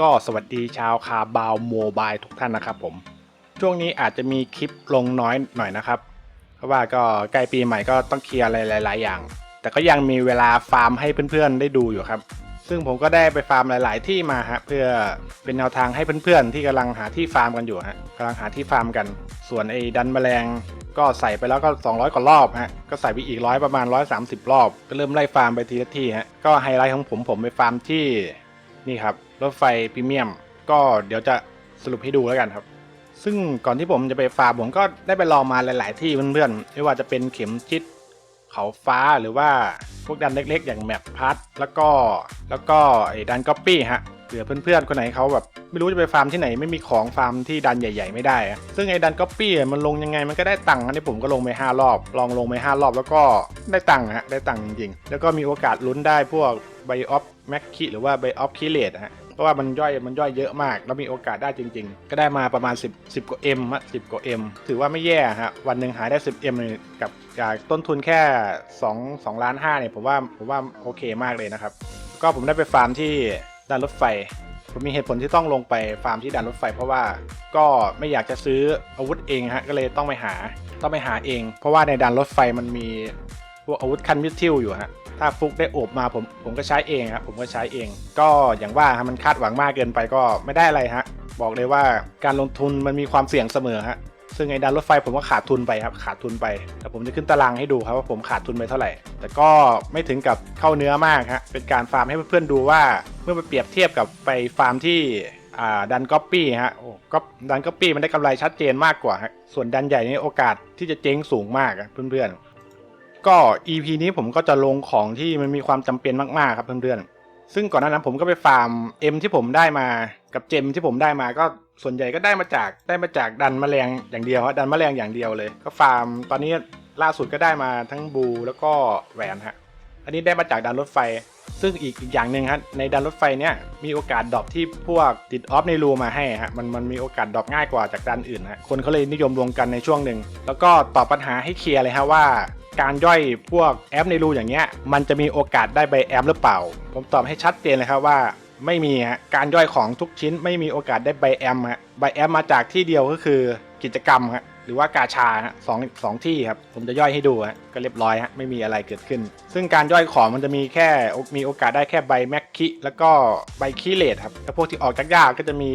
ก็สวัสดีชาวคาบาวโมบายทุกท่านนะครับผม ช่วงนี้อาจจะมีคลิปลงน้อยหน่อยนะครับ เพราะว่าก็ใกล้ปีใหม่ก็ต้องเคลียร์อะไรหลาย ๆ อย่าง แต่ก็ยังมีเวลาฟาร์มให้เพื่อน ๆ ได้ดูอยู่ครับ ซึ่งผมก็ได้ไปฟาร์มหลาย ๆ ที่มาฮะเพื่อเป็นแนวทางให้เพื่อนๆ ที่กำลังหาที่ฟาร์มกันอยู่ฮะกำลังหาที่ฟาร์มกัน ส่วนไอ้ดันแมลงก็ใส่ไปแล้วก็ 200 กว่ารอบฮะ ก็ใส่ไปอีกร้อยประมาณ 130 รอบ ก็เริ่มไล่ฟาร์มไปทีละที่ฮะ ก็ไฮไลท์ของผมผมไปฟาร์มที่นี่ครับ รถไฟพรีเมียม ก็เดี๋ยวจะสรุปให้ดูแล้วกันครับ ซึ่งก่อนที่ผมจะไปฟาร์มผมก็ได้ไปลองมาหลาย ๆ ที่เพื่อนๆไม่ว่าจะเป็นเข็มจิตเขาฟ้าหรือว่าพวกดันเล็ก ๆ อย่างแมปพัทแล้วก็แล้วก็ไอ้ดันก๊อปปี้ฮะเผื่อเพื่อนๆคนไหนเขาแบบไม่รู้จะไปฟาร์มที่ไหนไม่มีของฟาร์มที่ดันใหญ่ ๆ ไม่ได้ ซึ่งไอ้ดันก๊อปปี้มันลงยังไงมันก็ได้ตังค์อันนี้ผมก็ลงไป 5 รอบ ลองลงไป 5 รอบแล้วก็ได้ตังค์ฮะได้ตังค์จริงๆ แล้วก็มีโอกาสลุ้นได้พวกไบออฟแม็กคิหรือว่าไบออฟคิเลตฮะ ราะว่ามันย่อยมันย่อยเยอะมาก แล้วมีโอกาสได้จริง ๆ ก็ได้มาประมาณ 10 10กว่า M ฮะ10กว่า M ถือว่าไม่แย่ฮะวันหนึ่งหาได้ 10 M เลยกับจากต้นทุนแค่ 2 2ล้าน5เนี่ยผมว่าผมว่าโอเคมากเลยนะครับ ก็ผมได้ไปฟาร์มที่ด่านรถไฟผมมีเหตุผลที่ต้องลงไปฟาร์มที่ด่านรถไฟ เพราะว่าก็ไม่อยากจะซื้ออาวุธเองฮะก็เลยต้องไปหาต้องไปหาเอง เพราะว่าในด่านรถไฟมันมีพวกอาวุธคันมิดทิลอยู่ฮะ ถ้าฟุกได้โอบมาผมผมก็ใช้เองครับผมก็ใช้เอง ก็อย่างว่าฮะมันคาดหวังมากเกินไปก็ไม่ได้อะไรฮะ บอกเลยว่าการลงทุนมันมีความเสี่ยงเสมอฮะซึ่งไอ้ดันรถไฟผมก็ขาดทุนไปครับขาดทุนไปแต่ผมจะขึ้นตารางให้ดูครับว่าผมขาดทุนไปเท่าไหร่ แต่ก็ไม่ถึงกับเข้าเนื้อมากฮะเป็นการฟาร์มให้เพื่อนๆดูว่าเมื่อไปเปรียบเทียบกับไปฟาร์มที่ดันก๊อปปี้ฮะโอ้ก็ดันก๊อปปี้มันได้กำไรชัดเจนมากกว่าฮะส่วนดันใหญ่นี่โอกาสที่จะเจ๊งสูงมากเพื่อนๆ ก็ EP นี้ผมก็จะลงของที่มันมีความจำเป็นมากๆครับเพื่อนๆ ซึ่งก่อนหน้านั้นผมก็ไปฟาร์ม M ที่ผมได้มากับเจมที่ผมได้มาก็ส่วนใหญ่ก็ได้มาจากได้มาจากดันแมลงอย่างเดียวครับดันแมลงอย่างเดียวเลย ก็ฟาร์มตอนนี้ล่าสุดก็ได้มาทั้งบูแล้วก็แหวนฮะอันนี้ได้มาจากดันรถไฟ ซึ่งอีกอีกอย่างหนึ่งครับในดันรถไฟเนี่ยมีโอกาสดรอปที่พวกติดออฟในรูมาให้ฮะมันมันมีโอกาสดรอปง่ายกว่าจากดันอื่นฮะคนเขาเลยนิยมรวมกันในช่วงหนึ่งแล้วก็ตอบปัญหาให้เคลียร์เลยฮะว่า การย่อยพวกแอปในรูอย่างเงี้ยมันจะมีโอกาสได้ใบแอปหรือเปล่า ผมตอบให้ชัดเจนเลยครับว่าไม่มีฮะการย่อยของทุกชิ้นไม่มีโอกาสได้ใบแอมฮะใบแอมมาจากที่เดียวก็คือกิจกรรมฮะหรือว่ากาชาฮะสองสองที่ครับผมจะย่อยให้ดูฮะก็เรียบร้อยฮะไม่มีอะไรเกิดขึ้น ซึ่งการย่อยของมันจะมีแค่มีโอกาสได้แค่ใบแม็กคิแล้วก็ใบคีเลตครับแล้วพวกที่ออกยากๆก็จะมี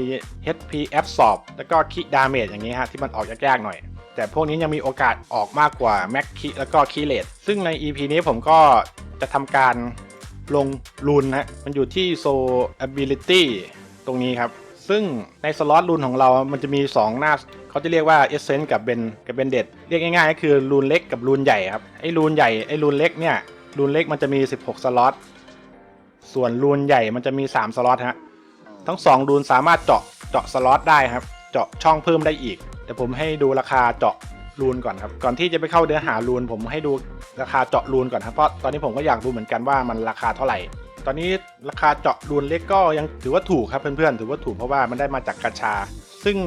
HP a b s o r b แล้วก็คิดาเมจอย่างนี้ฮะที่มันออกยากๆหน่อย แต่พวกนี้ยังมีโอกาสออกมากกว่าแม็กคิแล้วก็คีเลตซึ่งใน EP นี้ผมก็จะทำการลงรูนฮะมันอยู่ที่โซ ability ตรงนี้ครับ ซึ่งในสล็อตรูนของเรา มันจะมี 2 หน้าเขาจะเรียกว่า Essence กับเบนกับเบนเดดเรียกง่ายๆก็คือรูนเล็กกับรูนใหญ่ครับ ไอ้รูนใหญ่ไอ้รูนเล็กเนี่ยรูนเล็กมันจะมี 16 สล็อต ส่วนรูนใหญ่มันจะมี 3 สล็อตฮะ ทั้ง 2รูนสามารถเจาะเจาะสล็อตได้ครับ เจาะช่องเพิ่มได้อีก ดี๋ยวผมให้ดูราคาเจาะรูนก่อนครับ ก่อนที่จะไปเข้าเนื้อหารูน ผมให้ดูราคาเจาะรูนก่อนครับ เพราะตอนนี้ผมก็อยากรู้เหมือนกันว่ามันราคาเท่าไหร่ ตอนนี้ราคาเจาะรูนเล็กก็ยังถือว่าถูกครับเพื่อนๆ ถือว่าถูกเพราะว่ามันได้มาจากกาชา ซึ่ง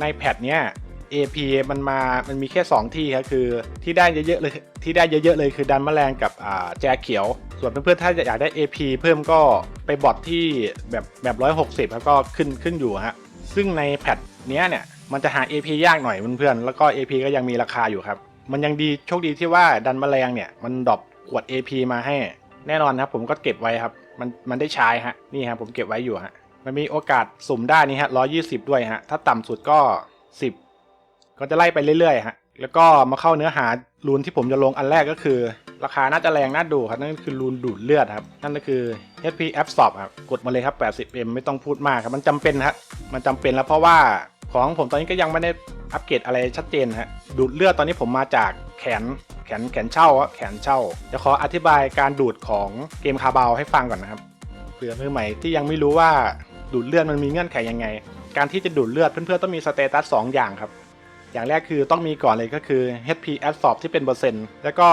ในแพทเนี้ย AP มันมา มันมีแค่ 2 ที่ครับคือที่ได้เยอะๆเลย ที่ได้เยอะๆเลยคือดันแมลงกับอ่าแจเขียว ส่วนเพื่อนๆ ถ้าอยากได้ AP เพิ่มก็ไปบอทที่แบบแบบ160 แล้วก็ขึ้นขึ้นอยู่ฮะ ซึ่งในแพทเนี้ยเนี่ย มันจะหา AP ยากหน่อยเพื่อนๆ แล้วก็ AP ก็ยังมีราคาอยู่ครับ มันยังดีโชคดีที่ว่าดันแมลงเนี่ย มันดรอปขวด AP มาให้ แน่นอนครับ ผมก็เก็บไว้ครับ มันมันได้ใช้ฮะ นี่ฮะผมเก็บไว้อยู่ฮะ มันมีโอกาสสุ่มได้นี่ฮะ120ด้วยฮะ ถ้าต่ำสุดก็10ก็จะไล่ไปเรื่อยๆฮะ แล้วก็มาเข้าเนื้อหารูนที่ผมจะลงอันแรกก็คือ ราคาน่าจะแรงน่าดูครับนั่นคือรูนดูดเลือดครับนั่นก็คือ HP a b s o r b ครับกดมาเลยครับ 80M ไม่ต้องพูดมากครับมันจำเป็นครับมันจำเป็นแล้วเพราะว่าของผมตอนนี้ก็ยังไม่ได้อัปเกรดอะไรชัดเจนฮะดูดเลือดตอนนี้ผมมาจากแขนแขนแขนเช่าอะแขนเช่า จะขออธิบายการดูดของเกมคาบาวให้ฟังก่อนนะครับเผื่อมือใหม่ที่ยังไม่รู้ว่าดูดเลือดมันมีเงื่อนไขยังไง การที่จะดูดเลือดเพื่อนๆต้องมีสเตตัส2อย่างครับอย่างแรกคือต้องมีก่อนเลยก็คือ HP Absorb ที่เป็นเปอร์เซ็นต์แล้วก็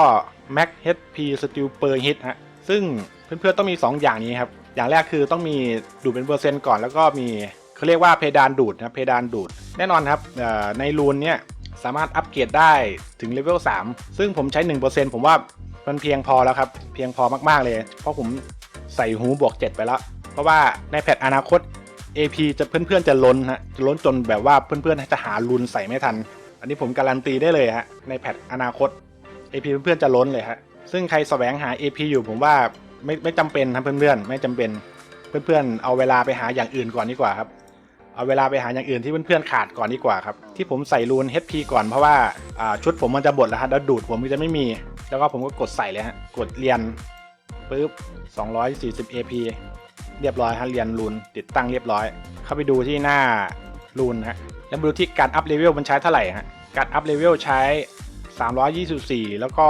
Max HP Steal per hit ฮะซึ่งเพื่อนๆต้องมี 2 อย่างนี้ครับ อย่างแรกคือต้องมีดูดเป็นเปอร์เซ็นต์ก่อนแล้วก็มีเขาเรียกว่าเพดานดูดนะเพดานดูด แน่นอนครับในรูนเนี่ยสามารถอัปเกรดได้ถึงเลเวล3ซึ่งผมใช้ 1%ผมว่ามันเพียงพอแล้วครับ เพียงพอมากๆเลย เพราะผมใส่หูบวก 7 ไปแล้ว เพราะว่าในแพทอนาคต AP จะเพื่อนๆจะล้นฮะจะล้นจนแบบว่าเพื่อนๆจะหารุนใส่ไม่ทัน อันนี้ผมการันตีได้เลยฮะในแพทอนาคต AP เพื่อนๆจะล้นเลยฮะซึ่งใครแสวงหา AP อยู่ผมว่าไม่ไม่จำเป็นครับเพื่อนๆไม่จำเป็นเพื่อนๆเอาเวลาไปหาอย่างอื่นก่อนดีกว่าครับเอาเวลาไปหาอย่างอื่นที่เพื่อนๆขาดก่อนดีกว่าครับที่ผมใส่รูน HP ก่อนเพราะว่าชุดผมมันจะบดแล้วฮะแล้วดูดผมมันจะไม่มี แล้วก็ผมก็กดใส่เลยฮะกดเรียนปุ๊บ240 AP เรียบร้อยฮะเรียนรูนติดตั้งเรียบร้อย เข้าไปดูที่หน้ารูนฮะแล้วดูที่การอัพเลเวลมันใช้เท่าไหร่ฮะการอัพเลเวลใช้ 324 แล้วก็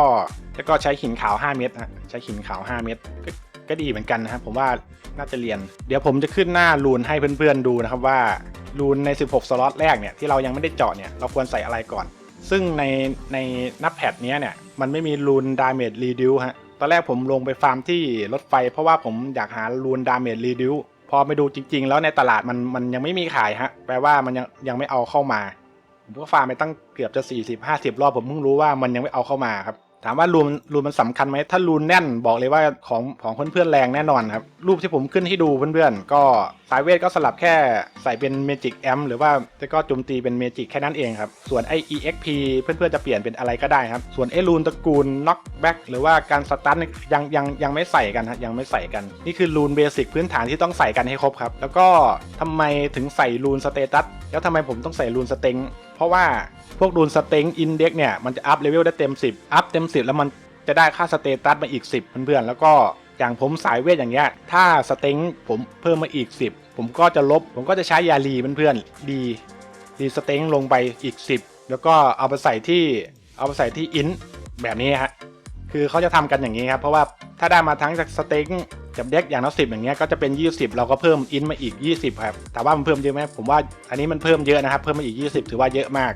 แล้วก็ใช้หินขาว 5 เม็ดฮะใช้หินขาว 5 เม็ดก็ก็ดีเหมือนกันนะครับผมว่าน่าจะเรียน เดี๋ยวผมจะขึ้นหน้ารูนให้เพื่อนๆดูนะครับว่ารูนใน 16 สล็อตแรกเนี่ยที่เรายังไม่ได้เจาะเนี่ยเราควรใส่อะไรก่อน ซึ่งในในนับแพทเนี้ยเนี่ยมันไม่มีรูนดาเมจรีดิวฮะตอนแรกผมลงไปฟาร์มที่รถไฟ เพราะว่าผมอยากหารูนดาเมจรีดิวพอไปดูจริง ๆ แล้วในตลาดมันมันยังไม่มีขายฮะแปลว่ามันยังยังไม่เอาเข้ามา ผมก็ฟาร์มไปตั้งเกือบจะ40 50รอบผมเพิ่งรู้ว่ามันยังไม่เอาเข้ามาครับถามว่ารูนรูนมันสำคัญไหมถ้ารูนแน่นบอกเลยว่าของของเพื่อนๆแรงแน่นอนครับรูปที่ผมขึ้นให้ดูเพื่อนๆก็ สายเวทก็สลับแค่ใส่เป็นเมจิกแอมหรือว่าจะก็โจมตีเป็นเมจิกแค่นั้นเองครับ ส่วนไอ EXP เพื่อนๆจะเปลี่ยนเป็นอะไรก็ได้ครับ ส่วนไอรูนตระกูลน็อกแบ็กหรือว่าการสตันยังยังยังไม่ใส่กันฮะยังไม่ใส่กัน นี่คือรูนเบสิกพื้นฐานที่ต้องใส่กันให้ครบครับ แล้วก็ทำไมถึงใส่รูนสเตตัสแล้วทำไมผมต้องใส่รูนสเต็งเพราะว่าพวกรูนสเต็งอินเด็กเนี่ยมันจะอัพเลเวลได้เต็ม 10 อัพเต็ม 10 แล้วมันจะได้ค่าสเตตัสมาอีก 10 เพื่อนๆแล้วก็ อย่างผมสายเวทอย่างเงี้ย ถ้าสเต็งผมเพิ่มมาอีก 10 ผมก็จะลบ ผมก็จะใช้ยาลีเพื่อนๆดีดีสเต็งลงไปอีก 10 แล้วก็เอาไปใส่ที่เอาไปใส่ที่อินแบบนี้ฮะคือเขาจะทำกันอย่างนี้ครับ เพราะว่าถ้าได้มาทั้งจากสเต็งกับเด็กอย่างละสิบอย่างเงี้ยก็จะเป็น 20 เราก็เพิ่มอินมาอีก 20 ครับแต่ว่ามันเพิ่มเยอะไหมผมว่าอันนี้มันเพิ่มเยอะนะครับ เพิ่มมาอีก 20 ถือว่าเยอะมาก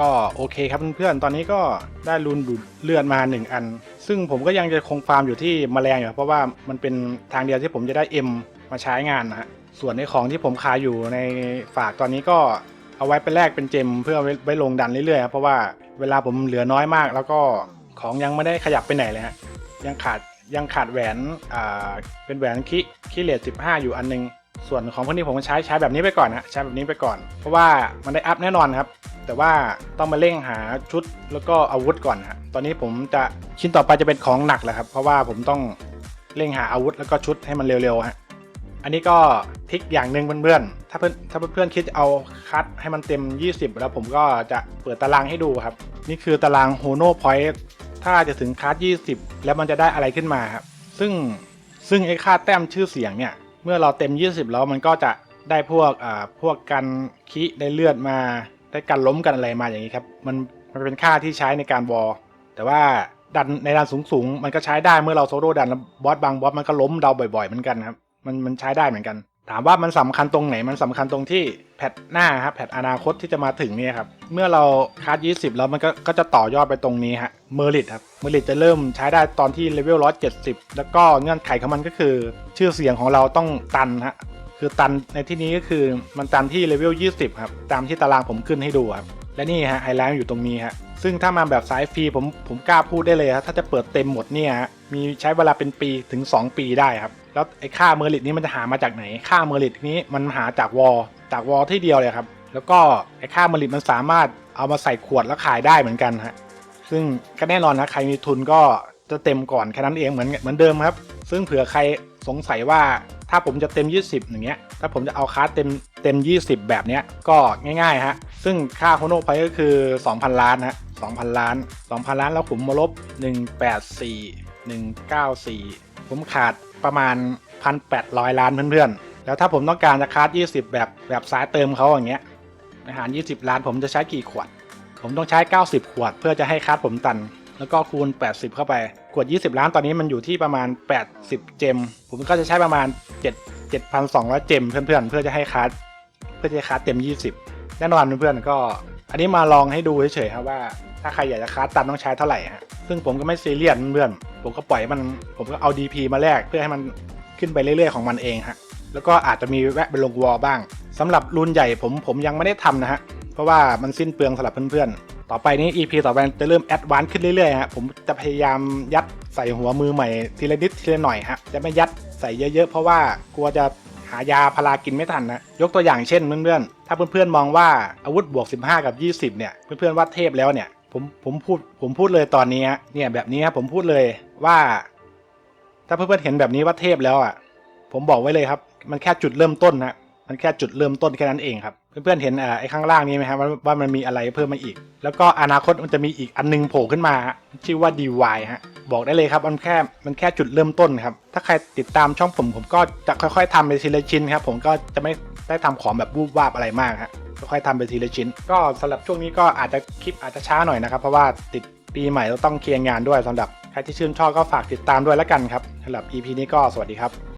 ก็โอเคครับเพื่อนๆ ตอนนี้ก็ได้รุนดูดเลือดมา 1 อัน ซึ่งผมก็ยังจะคงฟาร์มอยู่ที่แมลงอยู่เพราะว่ามันเป็นทางเดียวที่ผมจะได้ M มาใช้งานนะฮะส่วนในของที่ผมขายอยู่ในฝากตอนนี้ก็เอาไว้เป็นแลกเป็นเจมเพื่อไว้ไว้ลงดันเรื่อยๆครับเพราะว่าเวลาผมเหลือน้อยมาก แล้วก็ของยังไม่ได้ขยับไปไหนเลยฮะยังขาดยังขาดแหวนอ่าเป็นแหวนคิคิเลต15 อยู่อันนึง ส่วนของพวกนี้ผมใช้ใช้แบบนี้ไปก่อนนะใช้แบบนี้ไปก่อน เพราะว่ามันได้อัพแน่นอนครับ แต่ว่าต้องมาเร่งหาชุดแล้วก็อาวุธก่อนฮะตอนนี้ผมจะชิ้นต่อไปจะเป็นของหนักแหละครับ เพราะว่าผมต้องเร่งหาอาวุธแล้วก็ชุดให้มันเร็วๆฮะอันนี้ก็ทิกอย่างหนึ่งเพื่อนๆถ้าเพื่อนถ้าเพื่อนๆคิดจะเอาคัดให้มันเต็ม 20 แล้วผมก็จะเปิดตารางให้ดูครับ นี่คือตารางโฮโนพอยต์ถ้าจะถึงคัด20 แล้วมันจะได้อะไรขึ้นมาครับซึ่งซึ่งไอ้ค่าแต้มชื่อเสียงเนี่ย เมื่อเราเต็ม 20 แล้วมันก็จะได้พวกอ่าพวกกันคิได้เลือดมาได้กันล้มกันอะไรมาอย่างนี้ครับมันมันเป็นค่าที่ใช้ในการวอลแต่ว่าดันในดันสูงสูงมันก็ใช้ได้เมื่อเราโซโล่ดันแล้วบอสบางบอสมันก็ล้มเราบ่อยๆเหมือนกันครับมันมันใช้ได้เหมือนกัน ถามว่ามันสำคัญตรงไหนมันสำคัญตรงที่แพทหน้าครับแพทอนาคตที่จะมาถึงเนี่ยครับเมื่อเราคัด20 แล้วมันก็ก็จะต่อยอดไปตรงนี้ฮะเมอริตครับเมอริตจะเริ่มใช้ได้ตอนที่เลเวล170แล้วก็เงื่อนไขของมันก็คือ ชื่อเสียงของเราต้องตันฮะคือตันในที่นี้ก็คือมันตันที่เลเวล20 ครับ ตามที่ตารางผมขึ้นให้ดูครับและนี่ฮะไฮไลท์อยู่ตรงนี้ฮะซึ่งถ้ามาแบบสายฟรีผมผมกล้าพูดได้เลยครับถ้าจะเปิดเต็มหมดเนี่ยฮะมีใช้เวลาเป็นปีถึง 2 ปีได้ครับ แล้วไอ้ค่าเมอร์ลิตนี้มันจะหามาจากไหน ค่าเมอร์ลิตนี้มันหาจากวอลจากวอลที่เดียวเลยครับ แล้วก็ไอ้ค่าเมอร์ลิตมันสามารถเอามาใส่ขวดแล้วขายได้เหมือนกันฮะซึ่งก็แน่นอนนะใครมีทุนก็จะเต็มก่อนแค่นั้นเองเหมือนเหมือนเดิมครับ ซึ่งเผื่อใครสงสัยว่าถ้าผมจะเต็ม 20 อย่างเงี้ย ถ้าผมจะเอาคาเต็มเต็ม 20 แบบเนี้ย ก็ง่ายๆฮะ ซึ่งค่าโคโนไพก็คือ 2,000 ล้านฮะ 2,000 ล้าน 2,000 ล้านแล้วผมมาลบ 184 194 ผมขาด ประมาณ 1,800 ล้านเพื่อนๆ แล้วถ้าผมต้องการจะคาร์ด20 แบบแบบสายเติมเขาอย่างเงี้ยอาหาร 20 ล้านผมจะใช้กี่ขวด ผมต้องใช้ 90 ขวด เพื่อจะให้คัสผมตัน แล้วก็คูณ 80 เข้าไป ขวด 20 ล้านตอนนี้มันอยู่ที่ประมาณ 80 เจม ผมก็จะใช้ประมาณ 7 7,200 เจมเพื่อนๆ เพื่อจะให้คัสเพื่อจะให้คัสเต็ม 20 แน่นอนเพื่อนๆ ก็ อันนี้มาลองให้ดูเฉยๆครับว่า ถ้าใครอยากจะคัสตันต้องใช้เท่าไหร่ฮะซึ่งผมก็ไม่ซีเรียสเพื่อนผมก็ปล่อยมันผมก็เอา DP มาแลกเพื่อให้มันขึ้นไปเรื่อยๆของมันเองฮะแล้วก็อาจจะมีแวะไปลงวอลบ้างสำหรับรุ่นใหญ่ผมผมยังไม่ได้ทำนะฮะเพราะว่ามันสิ้นเปลืองสำหรับเพื่อนๆ ต่อไปนี้ EP ต่อไปจะเริ่มแอดวานซ์ขึ้นเรื่อยๆฮะผมจะพยายามยัดใส่หัวมือใหม่ทีละนิดทีละหน่อยฮะจะไม่ยัดใส่เยอะๆ เพราะว่ากลัวจะหายาพารากินไม่ทันนะยกตัวอย่างเช่นเพื่อนๆ ถ้าเพื่อนๆมองว่าอาวุธบวก 15 กับ 20 เนี่ย เพื่อนๆว่าเทพแล้วเนี่ย ผมผมพูดผมพูดเลยตอนนี้เนี่ยแบบนี้ครับผมพูดเลยว่า ถ้าเพื่อนๆเห็นแบบนี้ว่าเทพแล้วอะ ผมบอกไว้เลยครับ มันแค่จุดเริ่มต้นนะมันแค่จุดเริ่มต้นแค่นั้นเองครับ เพื่อนๆเห็นอ่าไอ้ข้างล่างนี้ไหมครับว่าว่ามันมีอะไรเพิ่มมาอีก แล้วก็อนาคตมันจะมีอีกอันนึงโผล่ขึ้นมา ชื่อว่า DY ฮะบอกได้เลยครับมันแค่มันแค่จุดเริ่มต้นครับ ถ้าใครติดตามช่องผมผมก็จะค่อยๆทำไปทีละชิ้นครับ ผมก็จะไม่ได้ทำของแบบวูบวาบอะไรมากฮะ ค่อยๆทำไปทีละชิ้น ก็สำหรับช่วงนี้ก็อาจจะคลิปอาจจะช้าหน่อยนะครับ เพราะว่าติดปีใหม่เราต้องเคลียร์งานด้วยสำหรับใครที่ชื่นชอบก็ฝากติดตามด้วยแล้วกันครับสำหรับ EP นี้ก็สวัสดีครับ